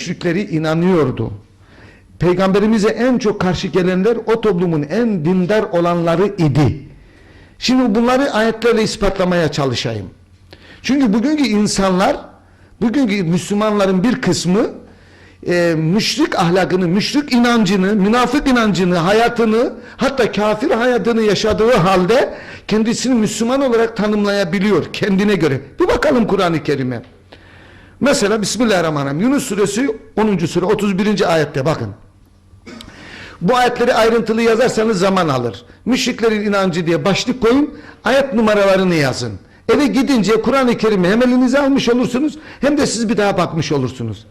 müşrikleri inanıyordu. Peygamberimize en çok karşı gelenler o toplumun en dindar olanları idi. Şimdi bunları ayetlerle ispatlamaya çalışayım. Çünkü bugünkü insanlar, bugünkü Müslümanların bir kısmı e, müşrik ahlakını, müşrik inancını, münafık inancını, hayatını, hatta kafir hayatını yaşadığı halde kendisini Müslüman olarak tanımlayabiliyor kendine göre. Bir bakalım Kur'an-ı Kerim'e. Mesela Bismillahirrahmanirrahim. Yunus suresi 10. sure 31. ayette bakın. Bu ayetleri ayrıntılı yazarsanız zaman alır. Müşriklerin inancı diye başlık koyun, ayet numaralarını yazın. Eve gidince Kur'an-ı Kerim'i hem elinize almış olursunuz, hem de siz bir daha bakmış olursunuz.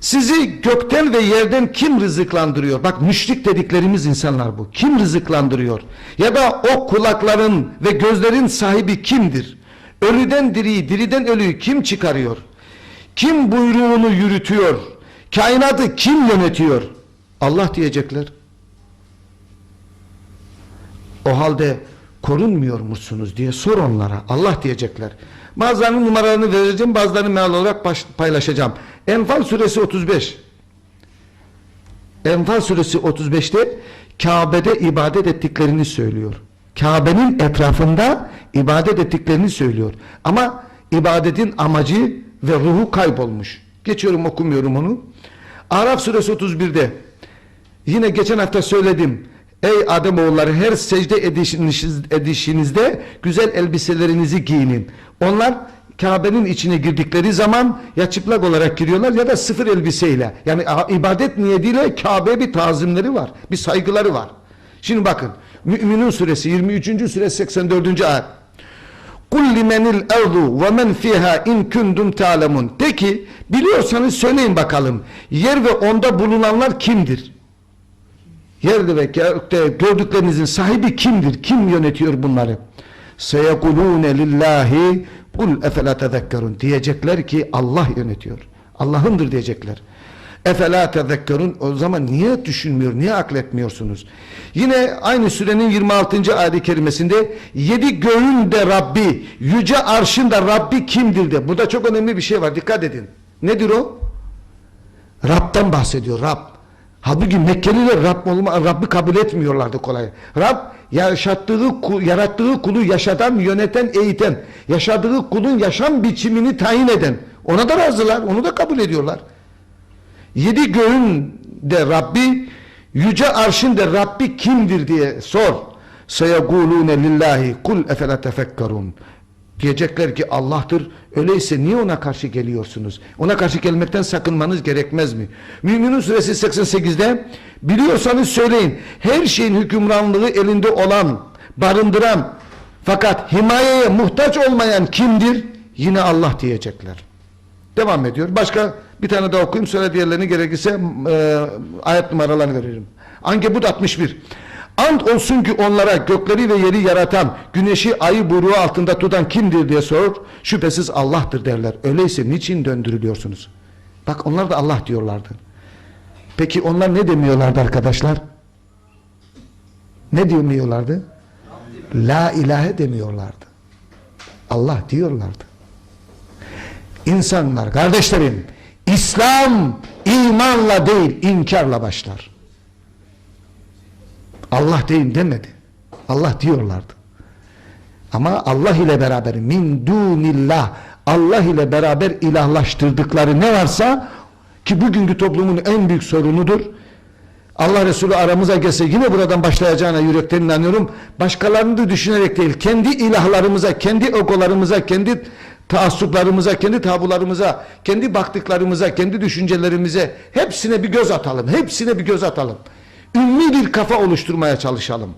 Sizi gökten ve yerden kim rızıklandırıyor? Bak müşrik dediklerimiz insanlar bu. Kim rızıklandırıyor? Ya da o kulakların ve gözlerin sahibi kimdir? Ölüden diriyi, diriden ölüyü kim çıkarıyor? Kim buyruğunu yürütüyor? Kainatı kim yönetiyor? Allah diyecekler. O halde korunmuyor musunuz diye sor onlara. Allah diyecekler. Bazılarının numaralarını vereceğim, bazılarını meal olarak paylaşacağım. Enfal suresi 35. Enfal suresi 35'te Kabe'de ibadet ettiklerini söylüyor. Kabe'nin etrafında ibadet ettiklerini söylüyor. Ama ibadetin amacı ve ruhu kaybolmuş. Geçiyorum okumuyorum onu. Araf suresi 31'de yine geçen hafta söyledim. Ey Ademoğulları her secde edişiniz, edişinizde güzel elbiselerinizi giyinin. Onlar Kabe'nin içine girdikleri zaman ya çıplak olarak giriyorlar ya da sıfır elbiseyle. Yani ibadet niyetiyle Kabe'ye bir tazimleri var. Bir saygıları var. Şimdi bakın Müminun suresi 23. suresi 84. ayet. Kul limenil erdu ve men fiha in kuntum ta'lemun. De ki biliyorsanız söyleyin bakalım. Yer ve onda bulunanlar kimdir? Yerde ve gördüklerinizin sahibi kimdir? Kim yönetiyor bunları? Seyekulune lillahi kul efela tezekkerun. Diyecekler ki Allah yönetiyor. Allah'ındır diyecekler. Efela tezekkerun. O zaman niye düşünmüyor, niye akletmiyorsunuz? Yine aynı sürenin 26. ayet-i kerimesinde yedi göğün de Rabbi, yüce arşın da Rabbi kimdir de. Burada çok önemli bir şey var. Dikkat edin. Nedir o? Rab'dan bahsediyor. Rab. Halbuki Mekkeliler Rab olma, Rabbi kabul etmiyorlardı kolay. Rab yaşattığı, yarattığı kulu yaşatan, yöneten, eğiten, yaşadığı kulun yaşam biçimini tayin eden. Ona da razılar, onu da kabul ediyorlar. Yedi göğün de Rabbi, yüce arşın de Rabbi kimdir diye sor. Seyegulune lillahi kul efela tefekkarun. Diyecekler ki Allah'tır. Öyleyse niye ona karşı geliyorsunuz? Ona karşı gelmekten sakınmanız gerekmez mi? Müminun suresi 88'de biliyorsanız söyleyin. Her şeyin hükümranlığı elinde olan, barındıran fakat himayeye muhtaç olmayan kimdir? Yine Allah diyecekler. Devam ediyor. Başka bir tane daha okuyayım. Sonra diğerlerini gerekirse e, ayet numaralarını veririm. Ankebut 61. Ant olsun ki onlara gökleri ve yeri yaratan, güneşi ayı buyruğu altında tutan kimdir diye sorur. Şüphesiz Allah'tır derler. Öyleyse niçin döndürülüyorsunuz? Bak onlar da Allah diyorlardı. Peki onlar ne demiyorlardı arkadaşlar? Ne demiyorlardı? La ilahe demiyorlardı. Allah diyorlardı. İnsanlar, kardeşlerim, İslam imanla değil, inkarla başlar. Allah değil demedi. Allah diyorlardı. Ama Allah ile beraber min dunillah Allah ile beraber ilahlaştırdıkları ne varsa ki bugünkü toplumun en büyük sorunudur. Allah Resulü aramıza gelse yine buradan başlayacağına yürekten inanıyorum. Başkalarını da düşünerek değil, kendi ilahlarımıza, kendi egolarımıza, kendi taassuplarımıza, kendi tabularımıza, kendi baktıklarımıza, kendi düşüncelerimize hepsine bir göz atalım. Hepsine bir göz atalım. Ümmi bir kafa oluşturmaya çalışalım.